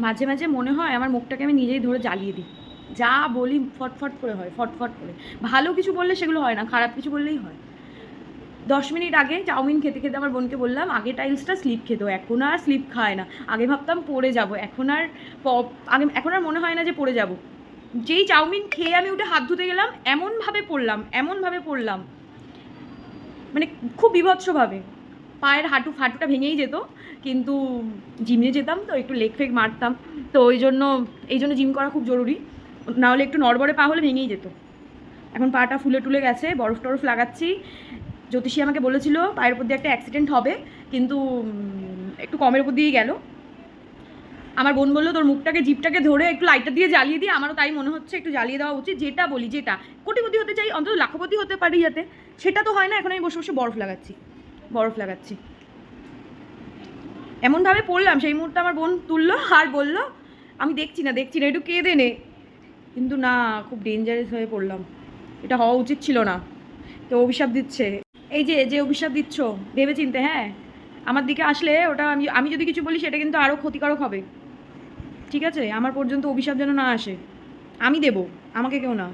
মাঝে মাঝে মনে হয় আমার মুখটাকে আমি নিজেই ধরে জ্বালিয়ে দিই। যা বলি ফটফট করে হয়, ফটফট করে। ভালো কিছু বললে সেগুলো হয় না, খারাপ কিছু বললেই হয়। দশ মিনিট আগে চাউমিন খেতে খেতে আমার বোনকে বললাম, আগে টাইলসটা স্লিপ খেতো, এখন আর স্লিপ খায় না। আগে ভাবতাম পড়ে যাব, এখন আর আগে, এখন আর মনে হয় না যে পড়ে যাব। যেই চাউমিন খেয়ে আমি উঠে হাত ধুতে গেলাম, এমনভাবে পড়লাম এমনভাবে পড়লাম। মানে খুব বিভৎসভাবে। পায়ের হাঁটু ফাটুটা ভেঙেই যেত। কিন্তু জিমে যেতাম তো, একটু লেগ ফেক মারতাম। তো ওই জন্য, এই জন্য জিম করা খুব জরুরি। নাহলে একটু নড়বড়ে পা হলে ভেঙেই যেত। এখন পাটা ফুলে টুলে গেছে, বরফ টরফ লাগাচ্ছি। জ্যোতিষী আমাকে বলেছিল, পায়ের উপর দিয়ে একটা অ্যাক্সিডেন্ট হবে, কিন্তু একটু কমের উপর দিয়েই গেল। আমার বোন বলল, তোর মুখটাকে জিপটাকে ধরে একটু লাইটার দিয়ে জ্বালিয়ে দিয়ে আমারও তাই মনে হচ্ছে, একটু জ্বালিয়ে দেওয়া উচিত। যেটা বলি, যেটা। কোটিপতি হতে চাই, অন্তত লাখপতি হতে পারি যাতে। সেটা তো হয় না, এখন আমি বসে বসে বরফ লাগাচ্ছি। বরফ লাগাচ্ছি। এমনভাবে পড়লাম, সেই মুহূর্তে আমার বোন তুললো আর বলল, আমি দেখছি না দেখছি না, একটু কেঁদে নে। কিন্তু না, খুব ডেঞ্জারাস হয়ে পড়লাম। এটা হওয়া উচিত ছিল না। তো অভিশাপ দিচ্ছে। এই যে যে অভিশাপ দিচ্ছ ভেবে চিনতে হ্যাঁ? আমার দিকে আসলে ওটা আমি আমি যদি কিছু বলি, সেটা কিন্তু আরও ক্ষতিকারক হবে। ঠিক আছে? আমার পর্যন্ত অভিশাপ যেন না আসে। আমি দেব, আমাকে কেউ না।